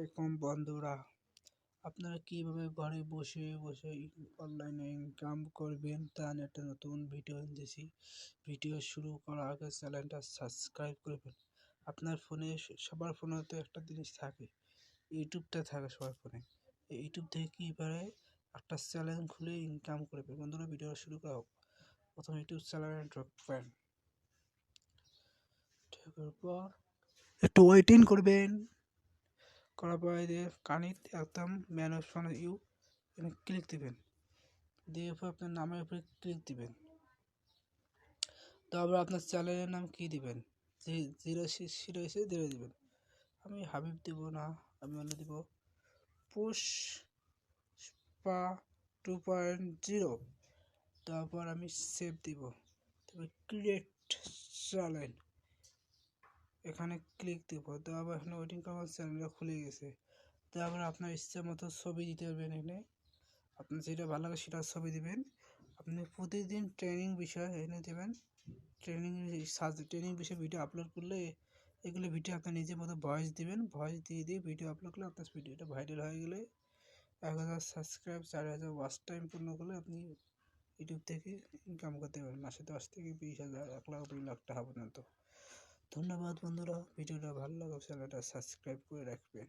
আলাইকুম বন্ধুরা। আপনারা কীভাবে ঘরে বসে বসে অনলাইনে ইনকাম করবেন তা একটা নতুন ভিডিও এনেছি। ভিডিও শুরু করার আগে চ্যানেলটা সাবস্ক্রাইব করবেন। আপনার ফোনে সবার ফোনে তো একটা জিনিস থাকে, ইউটিউবটা থাকে সবার ফোনে ইউটিউব থেকে কীভাবে একটা চ্যানেল খুলে ইনকাম করবে বন্ধুরা ভিডিও শুরু করা হোক প্রথম ইউটিউব চ্যানেল ঢুকবেন ঢোকার পর একটু ওয়েটিং করবেন। পরে দিয়ে কানিত একদম ম্যান অপশন ইউ, এখানে ক্লিক দিবেন। দিয়ে আপনার নামের উপরে ক্লিক দিবেন। তারপর আপনার চ্যানেলের নাম কি দিবেন? জিরো সিক্সটি রয়েছে জিরো দিবেন। আমি হাবিব দিব না, আমি অন্য দিব। পুশ পুষ্পা টু পয়েন্ট জিরো। তারপর আমি সেভ দিব। তারপর ক্রিয়েট চ্যানেল। এখানে ক্লিক দিব। আবার এখানে ওয়েটিং করার চ্যানেলটা খুলে গেছে। তো আবার আপনার ইচ্ছা মতো ছবি দিতে পারবেন এখানে। আপনার যেটা ভালো লাগে সেটা ছবি দিবেন। আপনি প্রতিদিন ট্রেনিং বিষয় এনে দেবেন। ট্রেনিং ট্রেনিং বিষয়ে ভিডিও আপলোড করলে এগুলো ভিডিও আপনার নিজের মতো ভয়েস দিবেন। ভয়েস দিয়ে দিয়ে ভিডিও আপলোড করলে আপনার ভিডিওটা ভাইরাল হয়ে গেলে এক হাজার সাবস্ক্রাইব চার হাজার ওয়াচ টাইম পূর্ণ করলে আপনি ইউটিউব থেকে ইনকাম করতে পারবেন। মাসে দশ থেকে বিশ হাজার, এক লাখ, দুই লাখ টাকা পর্যন্ত। ধন্যবাদ বন্ধুরা। ভিডিওটা ভালো লাগলে চ্যানেলটা সাবস্ক্রাইব করে রাখবেন।